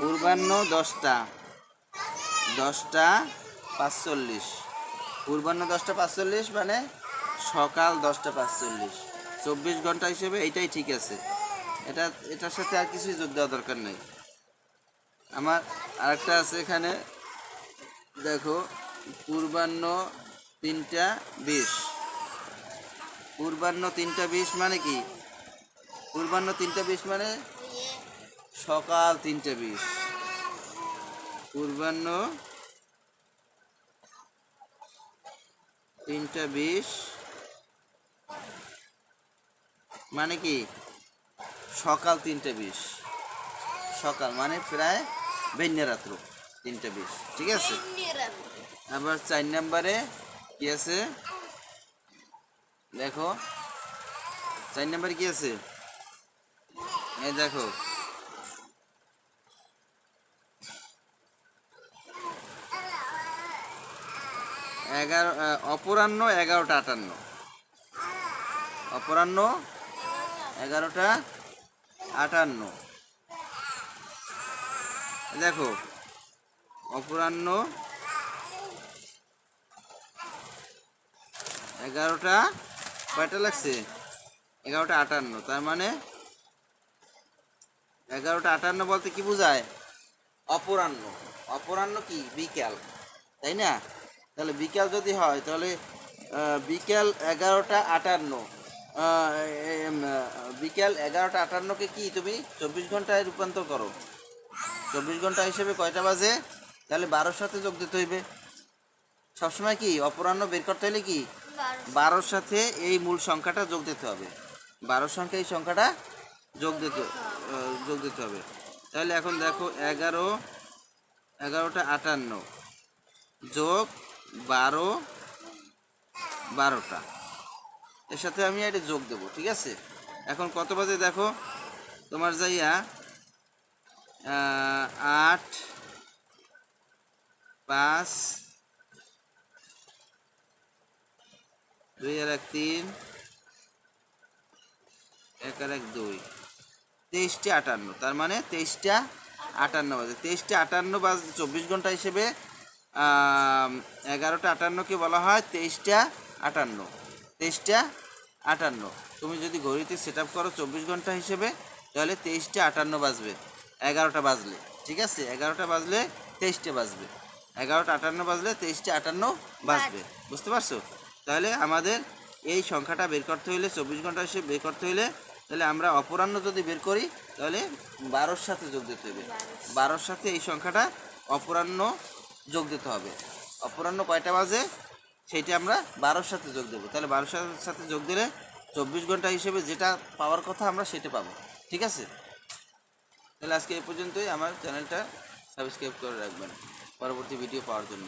পূর্বাহ্ন দশটা। দশটা পাঁচচল্লিশ। পূর্বাহ্ন দশটা পাঁচচল্লিশ মানে সকাল দশটা পাঁচচল্লিশ। চব্বিশ ঘণ্টা হিসেবে এটাই ঠিক আছে। এটা, এটার সাথে আর কিছুই যোগ দেওয়া দরকার নেই। আমার আরেকটা আছে এখানে। দেখো, পূর্বাহ্ন তিনটা বিশ। পূর্বাহ্ন তিনটা বিশ মানে কি? পূর্বাহ্ন তিনটা বিশ মানে সকাল তিনটে বিশ। পূর্বাহ্ন তিনটা বিশ মানে কি? সকাল তিনটে বিশ। সকাল মানে প্রায় বেন্যা রাত্র তিনটে বিশ। ঠিক আছে? আবার চার নাম্বারে কি আছে? দেখো, চার নাম্বার কি আছে? এই দেখো। এগারো অপরাহ্ন, এগারোটা, আটান্ন। অপরাহ্ন, এগারোটা, আটান্ন। দেখো, অপরাহ্ন, এগারোটা কয়টা লাগছে? এগারোটা আটান্ন, তার মানে এগারোটা আটান্ন বলতে কি বোঝায়? অপরাহ্ন। অপরাহ্ন কি? বিকাল, তাই না? তাহলে বিকাল যদি হয়, তাহলে বিকাল এগারোটা আটান্ন। বিকাল এগারোটা আটান্নকে কি তুমি চব্বিশ ঘন্টায় রূপান্তর করো? চব্বিশ ঘণ্টা হিসেবে কয়টা বাজে? তাহলে বারোর সাথে যোগ দিতে হইবে। সবসময় কি? অপরাহ্ন বের করতে হলে কি? বারোর সাথে এই মূল সংখ্যাটা যোগ দিতে হবে। বারোর সংখ্যা এই সংখ্যাটা যোগ দিতে যোগ দিতে হবে। তাহলে এখন দেখো এগারো, এগারোটা আটান্ন যোগ বারো, বারোটা। এর সাথে আমি এটা যোগ দেবো, ঠিক আছে? এখন কত বাজে দেখো? তোমার যাইয়া আট, পাঁচ দুই আর এক তিন। এক আর এক দুই। তেইশটা আটান্ন তার মানে তেইশটা আটান্ন বাজে। তেইশটা আটান্ন বাজ চব্বিশ ঘণ্টা হিসেবে এগারোটা আটান্নকে বলা হয় তেইশটা আটান্ন। তেইশটা আটান্ন। তুমি যদি ঘড়িতে সেট আপ করো চব্বিশ ঘণ্টা হিসেবে তাহলে তেইশটা আটান্ন বাজবে এগারোটা বাজলে। ঠিক আছে? এগারোটা বাজলে তেইশটা বাজবে। এগারোটা আটান্ন বাজলে তেইশটা আটান্ন বাজবে। বুঝতে পারছ? তাহলে আমাদের এই সংখ্যাটা বের করতে হইলে, চব্বিশ ঘণ্টা হিসেবে বের করতে হইলে, তাহলে আমরা অপরাহ্ন যদি বের করি, তাহলে বারোর সাথে যোগ দিতে হবে। বারোর সাথে এই সংখ্যাটা অপরাহ্ন যোগ দিতে হবে। অপরাহ্ন কয়টা বাজে? সেইটা আমরা বারোর সাথে যোগ দেবো। তাহলে বারোর সাথে- সাথে যোগ দিলে চব্বিশ ঘণ্টা হিসেবে যেটা পাওয়ার কথা আমরা সেটা পাবো। ঠিক আছে? তাহলে আজকে এই পর্যন্তই। আমার চ্যানেলটা সাবস্ক্রাইব করে রাখবেন। পরবর্তী ভিডিও পাওয়ার জন্য।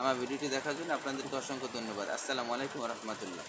আমার ভিডিওটি দেখার জন্য আপনাদেরকে অসংখ্য ধন্যবাদ। আসসালামু আলাইকুম রহমতুল্লাহ।